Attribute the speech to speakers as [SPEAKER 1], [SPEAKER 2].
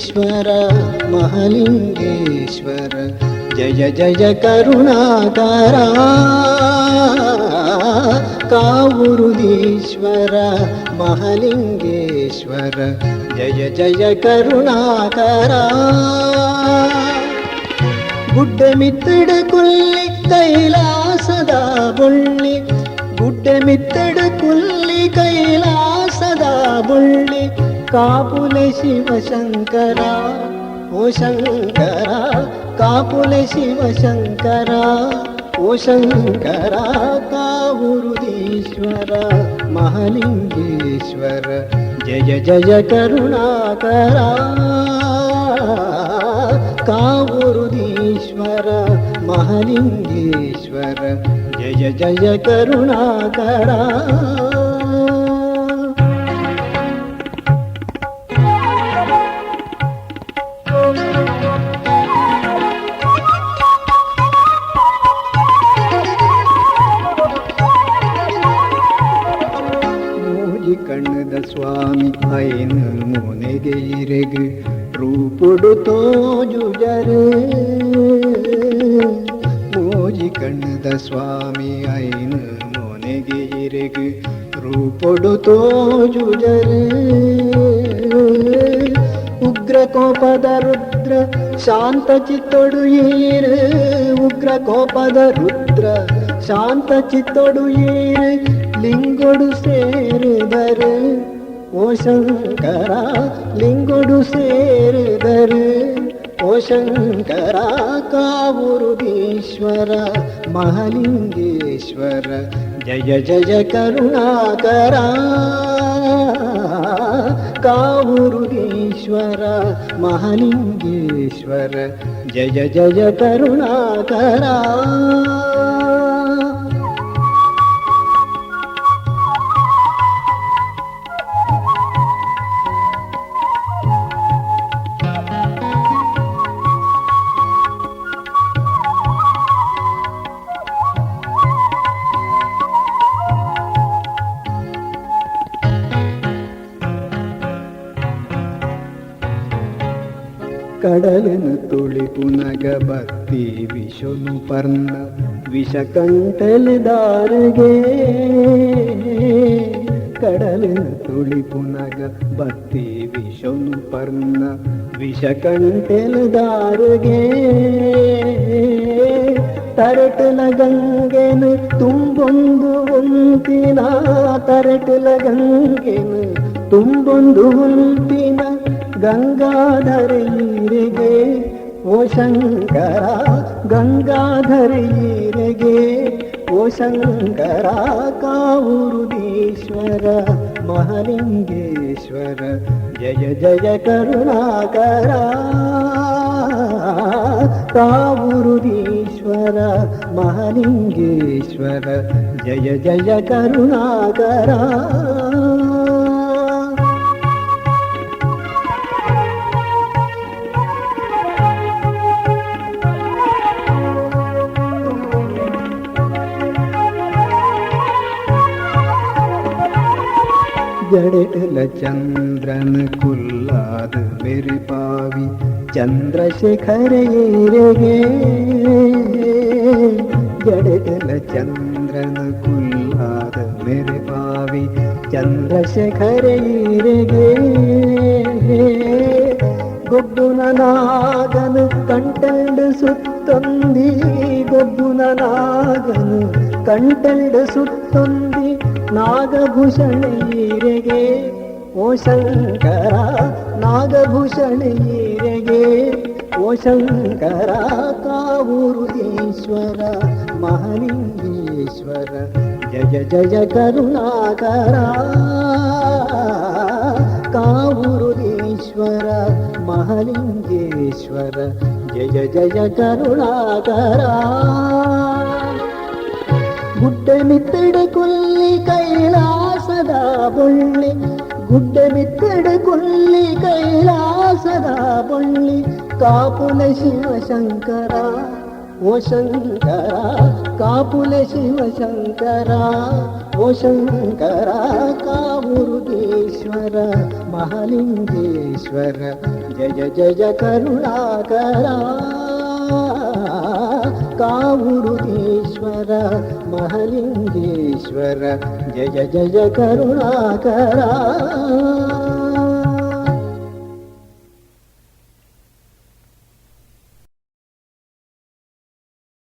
[SPEAKER 1] మహేశ్వర మహలింగేశ్వర జయ జయ కరుణాకర కావురుదీశ్వర మహలింగేశ్వర జయ జయ కరుణాకర. గుడ్డమిత్తడ కుల్లి కైలాసదా బుల్లి గుడ్డమిత్తడ కుల్లి కైలా कापुल शिवशङ्करा ओ शङ्करा कापुल शिवशङ्करा ओ शङ्करा काबुरुधीश्वर महारिङ्गेश्वर झ झ करुणा करा कावुरुदिश्वर महारिङ्गेश्वर झ झ करुणा करा ಕಣ್ಣದ ಸ್ವಾಮಿ ಐನ ಮೋನೆಗೆ ಇರೆಗೆ ರೂಪುಡು ತೋಜು ಮೋಜಿ ಕಣ್ಣದ ಸ್ವಾಮಿ ಐನ ಮೋನೆಗೆ ಇರೆಗೆ ರೂಪುಡು ತೋಜು ಉಗ್ರ ಕೋಪದ ರುದ್ರ ಶಾಂತ ಚಿತ್ತೊಡು ಏರು. ಉಗ್ರ ಕೋಪದ ರುದ್ರ ಶಾಂತ ಚಿತ್ತೊಡು ಏರು. ಲಿಂಗೊಡು ಸೇರಿದರು ಓ ಶಂಕರ ಲಿಂಗೊಡು ಸೇರಿದರು ಓ ಶಂಕರ ಕಾವುರುದೀಶ್ವರ ಮಹಲಿಂಗೇಶ್ವರ ಜಯ ಜಯ ಕರುಣಾಕರ ಕಾವುರುದೀಶ್ವರ ಮಹಲಿಂಗೇಶ್ವರ ಜಯ ಜಯ ಕರುಣಾಕರ ಕಡಲನು ತುಳಿಪು ನಗ ಭಕ್ತಿ ವಿಷನು ಪರ್ಣ ವಿಷ ಕಂಟಲು ದಾರಿಗೆ. ಕಡಲನು ತುಳಿಪು ನಗ ಭಕ್ತಿ ವಿಷನು ಪರ್ಣ ವಿಷ ಕಂಟಲು ದಾರಿಗೆ ತುಂಬೊಂದು ಒಂತಿನ ತರಟು ನಗಂಗೆನು ತುಂಬೊಂದು ಉಂತಿನ ಗಂಗಾಧರ ಈರೆಗೆ, ಓ ಶಂಕರ, ಗಂಗಾಧರ ಈರೆಗೆ, ಓ ಶಂಕರ, ಕಾವುರುದೀಶ್ವರ, ಮಹಲಿಂಗೇಶ್ವರ, ಜಯ ಜಯ ಕರುಣಾಕರ, ಕಾವುರುದೀಶ್ವರ, ಮಹಲಿಂಗೇಶ್ವರ, ಜಯ ಜಯ ಕರುಣಾಕರ. ചടല ചന്ദ്രന് കൊല്ലാതെ വെരുപാവി ചന്ദ്രശേഖരയേരകേ ജടല ചന്ദ്രന് കൊല്ലാതെ വെരുപാവി ചന്ദ്രശേഖരയേരകേ ഗൊബ്ബുനാഗന് കണ്ടണ്ട് സുത്തൊന്തി ഗൊബ്ബുനാഗന് കണ്ടണ്ട് സുത്തൊന്തി. ನಾಗಭೂಷಣೀರೆಗೆ ಓ ಶಂಕರ ನಾಗಭೂಷಣೀರೆಗೆ ಓ ಶಂಕರ ಕಾವೂರುದೀಶ್ವರ ಮಹಲಿಂಗೇಶ್ವರ ಜಯ ಜಯ ಕರುಣಾಕರ ಕಾವೂರುದೀಶ್ವರ ಮಹಲಿಂಗೇಶ್ವರ ಜಯ ಜಯ ಕರುಣಾಕರ ಗುಡ್ಡಮಿತ್ತಿಡುಗುಲ್ಲಿ ಕೈಲಾಸದ ಬೊಳ್ಳಿ ಗುಡ್ಡಮಿತ್ತಿಡುಗುಲ್ಲಿ ಕೈಲಾಸದ ಬೊಳ್ಳಿ ಕಾಪುಲ ಶಿವಶಂಕರ ಓ ಶಂಕರ ಕಾಪುಲ ಶಿವಶಂಕರ ಓ ಶಂಕರ ಕಾಮುರುಗೇಶ್ವರ ಮಹಾಲಿಂಗೇಶ್ವರ ಜಯ ಜಯ ಕರುಣಾಕರ జయ మహలింగేశ్వర జయ జయ కరుణాకరా.